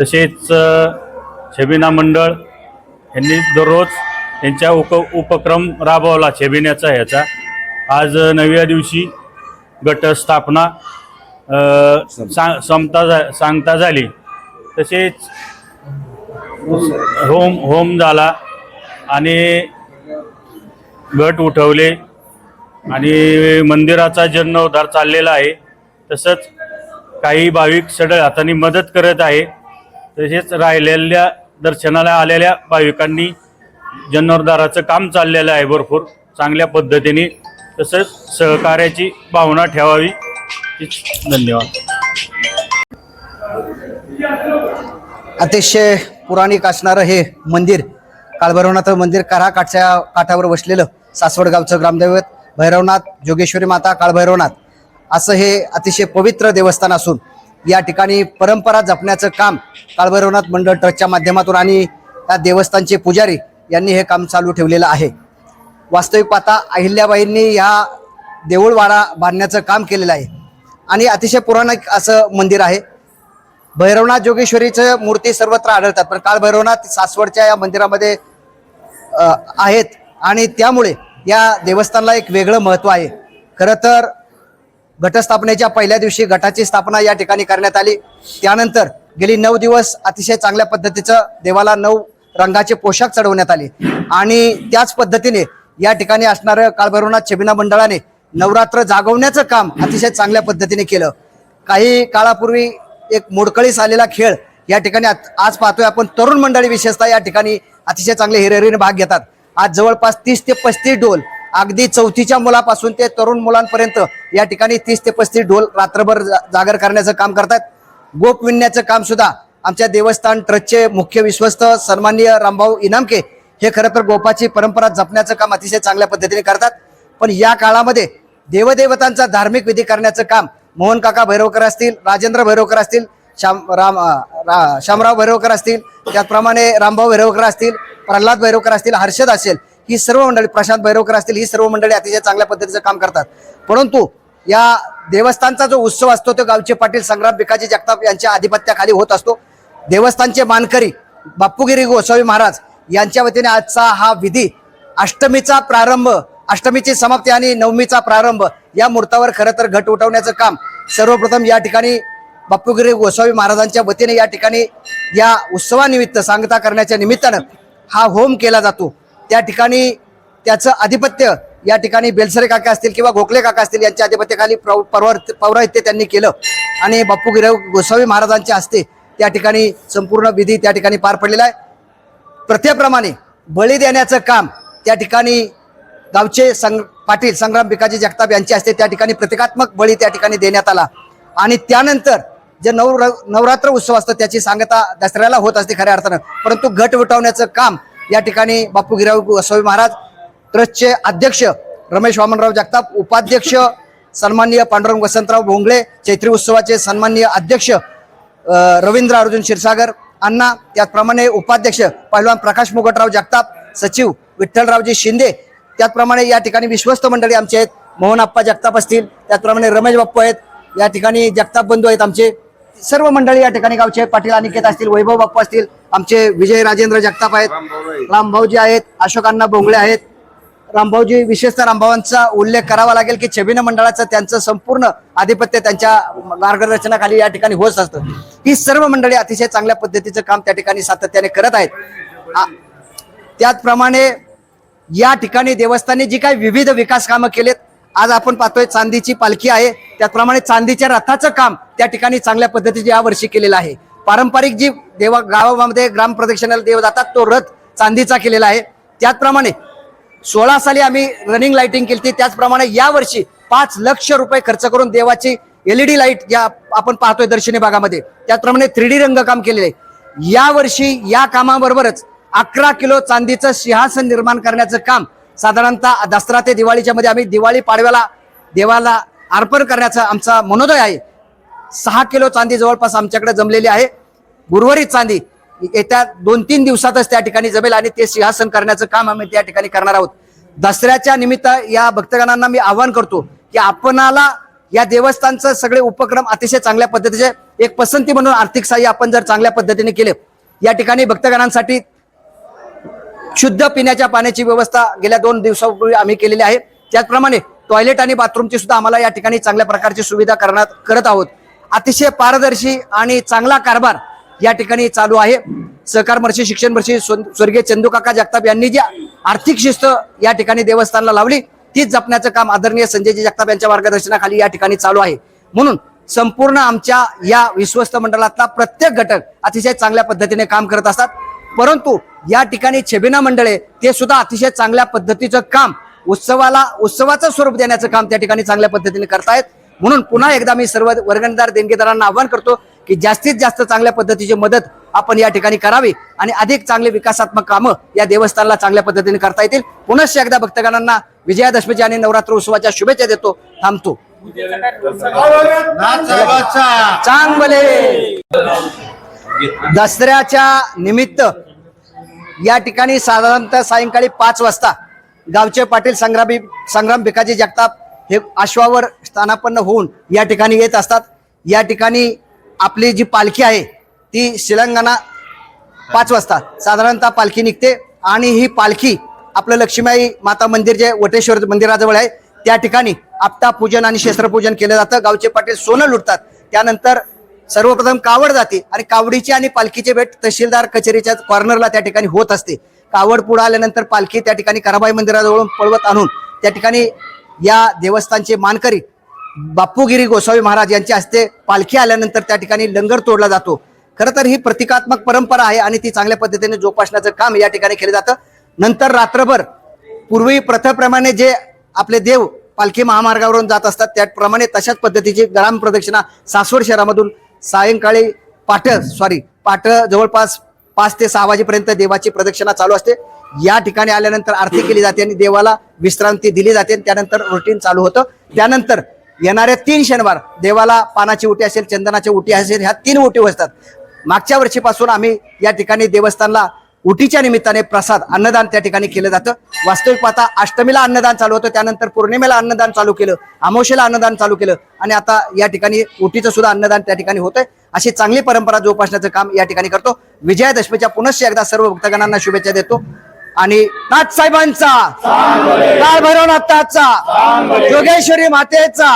तसेच छबिना मंडळ यांनी दररोज त्यांच्या उप उपक्रम राबवला छबिन्याचा ह्याचा. आज नवव्या दिवशी गटस्थापना स्थापना सा समता झा- सांगता झाली. तसेच होम होम झाला आणि गट उठवले आणि मंदिराचा जीर्णोद्धार चाललेला आहे. तसंच काही भाविक सडळ हाताने मदत करत आहे. तसेच राहिलेल्या दर्शनाला आलेल्या भाविकांनी जन्नोरदाराचं काम चाललेलं आहे भरपूर चांगल्या पद्धतीने. तसंच सहकार्याची भावना ठेवावी. धन्यवाद. अतिशय पुराणिक असणारं हे मंदिर काळभैरवनाथ मंदिर करा काठच्या काठावर वसलेलं सासवड गावचं ग्रामदैवत भैरवनाथ जोगेश्वरी माता काळभैरवनाथ. असं हे अतिशय पवित्र देवस्थान असून या ठिकाणी परंपरा जपण्याचं काम काळभैरवनाथ मंडळ ट्रस्टच्या माध्यमातून आणि त्या देवस्थानचे पुजारी यांनी हे काम चालू ठेवलेलं आहे. वास्तविक पाहता अहिल्याबाईंनी ह्या देऊळवाडा बांधण्याचं काम केलेलं आहे. आणि अतिशय पुराणिक असं मंदिर आहे. भैरवनाथ जोगेश्वरीचं मूर्ती सर्वत्र आढळतात पण काळभैरवनाथ सासवडच्या या मंदिरामध्ये आहेत. आणि त्यामुळे या देवस्थानला एक वेगळं महत्त्व आहे. खरं तर गटस्थापनेच्या पहिल्या दिवशी गटाची स्थापना या ठिकाणी करण्यात आली. त्यानंतर गेली नऊ दिवस अतिशय चांगल्या पद्धतीचं देवाला नऊ रंगाचे पोशाख चढवण्यात आले. आणि त्याच पद्धतीने या ठिकाणी असणारं काळभैरवनाथ छबिना मंडळाने नवरात्र जागवण्याचं काम अतिशय चांगल्या पद्धतीने केलं. काही काळापूर्वी एक मोडकळीस आलेला खेळ या ठिकाणी आज पाहतोय आपण. तरुण मंडळी विशेषतः या ठिकाणी अतिशय चांगले हिरहिरीने भाग घेतात. आज जवळपास तीस ते पस्तीस डोल अगदी चौथीच्या मुलापासून ते तरुण मुलांपर्यंत या ठिकाणी तीस ते पस्तीस ढोल रात्रभर जा- जागर करण्याचं काम करतात. गोप विणण्याचं काम सुद्धा आमच्या देवस्थान ट्रस्टचे मुख्य विश्वस्त सन्माननीय रामभाऊ इनामके हे खरं तर गोपाची परंपरा जपण्याचं काम अतिशय चांगल्या पद्धतीने करतात. पण या काळामध्ये देवदेवतांचा धार्मिक विधी करण्याचं काम मोहन काका भैरवकर असतील राजेंद्र भैरवकर असतील श्याम राम रा, शामराव भैरवकर असतील त्याचप्रमाणे रामभाऊ भैरवकर असतील प्रल्हाद भैरवकर असतील हर्षद असेल ही सर्व मंडळी प्रशांत भैरवकर असतील ही सर्व मंडळी अतिशय चांगल्या पद्धतीचं काम करतात. परंतु या देवस्थानचा जो उत्सव असतो तो गावचे पाटील संग्राम भिकाजी जगताप यांच्या आधिपत्याखाली होत असतो. देवस्थानचे मानकरी बाप्पूगिरी गोसावी महाराज यांच्या वतीने आजचा हा विधी अष्टमीचा प्रारंभ अष्टमीची समाप्ती आणि नवमीचा प्रारंभ या मुहूर्तावर खरं तर घट उठवण्याचं काम सर्वप्रथम या ठिकाणी बाप्पूगिरी गोसावी महाराजांच्या वतीने या ठिकाणी या उत्सवानिमित्त सांगता करण्याच्या निमित्तानं हा होम केला जातो. त्या ठिकाणी त्याचं आधिपत्य या ठिकाणी बेलसरे काका असतील किंवा गोखले काका असतील यांच्या आधिपत्याखाली प्रव- पौराहित्य त्यांनी केलं. आणि बापू गिरव गोसावी महाराजांच्या हस्ते त्या ठिकाणी संपूर्ण विधी त्या ठिकाणी पार पडलेला आहे. प्रथेप्रमाणे बळी देण्याचं काम त्या ठिकाणी गावचे संग पाटील संग्राम भिकाजी जगताप यांच्या हस्ते त्या ठिकाणी प्रतिकात्मक बळी त्या ठिकाणी देण्यात आला. आणि त्यानंतर जे नवर नवरात्र उत्सव असतो त्याची सांगता दसऱ्याला होत असते खऱ्या अर्थानं. परंतु घट उठवण्याचं काम या ठिकाणी बापू गिराव गोसावी महाराज ट्रस्टचे अध्यक्ष रमेश वामनराव जगताप उपाध्यक्ष सन्माननीय पांडुरंग वसंतराव भोंगळे चैत्री उत्सवाचे सन्माननीय अध्यक्ष रवींद्र अर्जुन क्षीरसागर अण्णा त्याचप्रमाणे उपाध्यक्ष पहिलवान प्रकाश मुगटराव जगताप सचिव विठ्ठलरावजी शिंदे त्याचप्रमाणे या ठिकाणी विश्वस्त मंडळी आमचे आहेत मोहन आप्पा जगताप असतील त्याचप्रमाणे रमेश बाप्पू आहेत या ठिकाणी जगताप बंधू आहेत आमचे. सर्व मंडळी या ठिकाणी गावचे. पाटील अनिकेत असतील वैभव बाप्पू असतील आमचे विजय राजेंद्र जगताप आहेत रामभाऊजी आहेत अशोक अण्णा बोंगळे आहेत. रामभाऊजी विशेषतः रामभावांचा उल्लेख करावा लागेल की छबिना मंडळाचं त्यांचं संपूर्ण आधिपत्य त्यांच्या मार्गदर्शनाखाली या ठिकाणी होत असतं. ही सर्व मंडळी अतिशय चांगल्या पद्धतीचं काम त्या ठिकाणी सातत्याने करत आहेत. त्याचप्रमाणे या ठिकाणी देवस्थानी जी काही विविध विकास कामं केलेत आज आपण पाहतोय चांदीची पालखी आहे. त्याचप्रमाणे चांदीच्या रथाचं काम त्या ठिकाणी चांगल्या पद्धतीचे यावर्षी केलेलं आहे. पारंपरिक जी देवा गावामध्ये ग्राम प्रदक्षिणाला देव जातात तो रथ चांदीचा केलेला आहे. त्याचप्रमाणे सोळा साली आम्ही रनिंग लाइटिंग केली त्याचप्रमाणे यावर्षी पाच लक्ष रुपये खर्च करून देवाची एलईडी लाइट या आपण पाहतोय दर्शनी भागामध्ये. त्याचप्रमाणे थ्री डी रंगकाम केलेले आहे. यावर्षी या कामाबरोबरच अकरा किलो चांदीचं सिंहासन निर्माण करण्याचं काम साधारणतः दसरा ते दिवाळीच्या मध्ये आम्ही दिवाळी पाडव्याला देवाला अर्पण करण्याचा आमचा मनोदय आहे. सहा किलो चांदी जवळपास आमच्याकडे जमलेली आहे. उर्वरित चांदी येत्या दोन तीन दिवसातच त्या ठिकाणी जमेल आणि ते सिंहासन करण्याचं काम आम्ही त्या ठिकाणी करणार आहोत. दसऱ्याच्या निमित्त या भक्तगणांना मी आवाहन करतो की आपणाला या देवस्थानचं सगळे उपक्रम अतिशय चांगल्या पद्धतीचे एक पसंती म्हणून आर्थिक सहाय्य आपण जर चांगल्या पद्धतीने केले या ठिकाणी भक्तगणांसाठी शुद्ध पिण्याच्या पाण्याची व्यवस्था गेल्या दोन दिवसापूर्वी आम्ही केलेली आहे. त्याचप्रमाणे टॉयलेट आणि बाथरूमची सुद्धा आम्हाला या ठिकाणी चांगल्या प्रकारची सुविधा करण्यात करत आहोत. अतिशय पारदर्शी आणि चांगला कारभार या ठिकाणी चालू आहे. सहकार मर्षी शिक्षण मर्षी स्वर्गीय चंदूकाका जगताप यांनी जी आर्थिक शिस्त या ठिकाणी देवस्थानला लावली तीच जपण्याचं काम आदरणीय संजयजी जगताप यांच्या मार्गदर्शनाखाली या ठिकाणी चालू आहे. म्हणून संपूर्ण आमच्या या विश्वस्त मंडळातला प्रत्येक घटक अतिशय चांगल्या पद्धतीने काम करत असतात. परंतु या ठिकाणी छबिना मंडळे ते सुद्धा अतिशय चांगल्या पद्धतीचं काम उत्सवाला उत्सवाचं स्वरूप देण्याचं काम त्या ठिकाणी चांगल्या पद्धतीने करतायत. म्हणून पुन्हा एकदा मी सर्व वर्गणीदार देणगीदारांना आवाहन करतो की जास्तीत जास्त चांगल्या पद्धतीची मदत आपण या ठिकाणी करावी आणि अधिक चांगले विकासात्मक कामं या देवस्थानला चांगल्या पद्धतीने करता येतील. पुनश्च एकदा भक्तगणांना विजयादशमीच्या आणि नवरात्र उत्सवाच्या शुभेच्छा देतो. थांबतो. चांगले. दसऱ्याच्या निमित्त या ठिकाणी साधारणतः सायंकाळी पाच वाजता गावचे पाटील संग्रामी संग्राम भिकाजी जगताप हे अश्वावर स्थानापन्न होऊन या ठिकाणी येत असतात. या ठिकाणी आपली जी पालखी आहे ती शिलंगणा पाच वाजता साधारणतः पालखी निघते आणि ही पालखी आपलं लक्ष्मीबाई माता मंदिर जे वटेश्वर मंदिराजवळ आहे त्या ठिकाणी आपटा पूजन आणि शस्त्रपूजन केलं जातं. गावचे पाटील सोनं लुटतात. त्यानंतर सर्वप्रथम कावड जाते. आणि कावडीची आणि पालखीची भेट तहसीलदार कचेरीच्या कॉर्नरला त्या ठिकाणी होत असते. कावड पुढे आल्यानंतर पालखी त्या ठिकाणी कराबाई मंदिराजवळून पळवत आणून त्या ठिकाणी या देवस्थानचे मानकरी बापूगिरी गोसावी महाराज यांच्या हस्ते पालखी आल्यानंतर त्या ठिकाणी लंगर तोडला जातो. खरं तर ही प्रतिकात्मक परंपरा आहे आणि ती चांगल्या पद्धतीने जोपासण्याचं काम या ठिकाणी केलं जातं. नंतर रात्रभर पूर्वी प्रथेप्रमाणे जे आपले देव पालखी महामार्गावरून जात असतात त्याप्रमाणे तशाच पद्धतीची ग्राम प्रदक्षिणा सासवड शहरामधून सायंकाळी पाठ सॉरी पाठ जवळपास पाच ते सहा वाजेपर्यंत देवाची प्रदक्षिणा चालू असते. या ठिकाणी आल्यानंतर आरती केली जाते आणि देवाला विश्रांती दिली जाते आणि त्यानंतर रुटीन चालू होतं. त्यानंतर येणाऱ्या तीन शनिवार देवाला पानाची उटी असेल चंदनाची उटी असेल ह्या तीन उटी असतात मागच्या वर्षीपासून आम्ही या ठिकाणी देवस्थानला उटीच्या निमित्ताने प्रसाद अन्नदान त्या ठिकाणी केलं जातं. वास्तविक पाहता अष्टमीला अन्नदान चालू होतं त्यानंतर पौर्णिमेला अन्नदान चालू केलं अमावशेला अन्नदान चालू केलं आणि आता या ठिकाणी उटीचं सुद्धा अन्नदान त्या ठिकाणी होतंय. अशी चांगली परंपरा जोपासण्याचं काम या ठिकाणी करतो. विजयादशमीच्या पुनश्च एकदा सर्व भक्तगणांना शुभेच्छा देतो. आणि नाथ साहेबांचा काळ भैरवनाथाचा योगेश्वरी मातेचा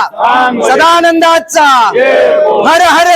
सदानंदाचा हर हर.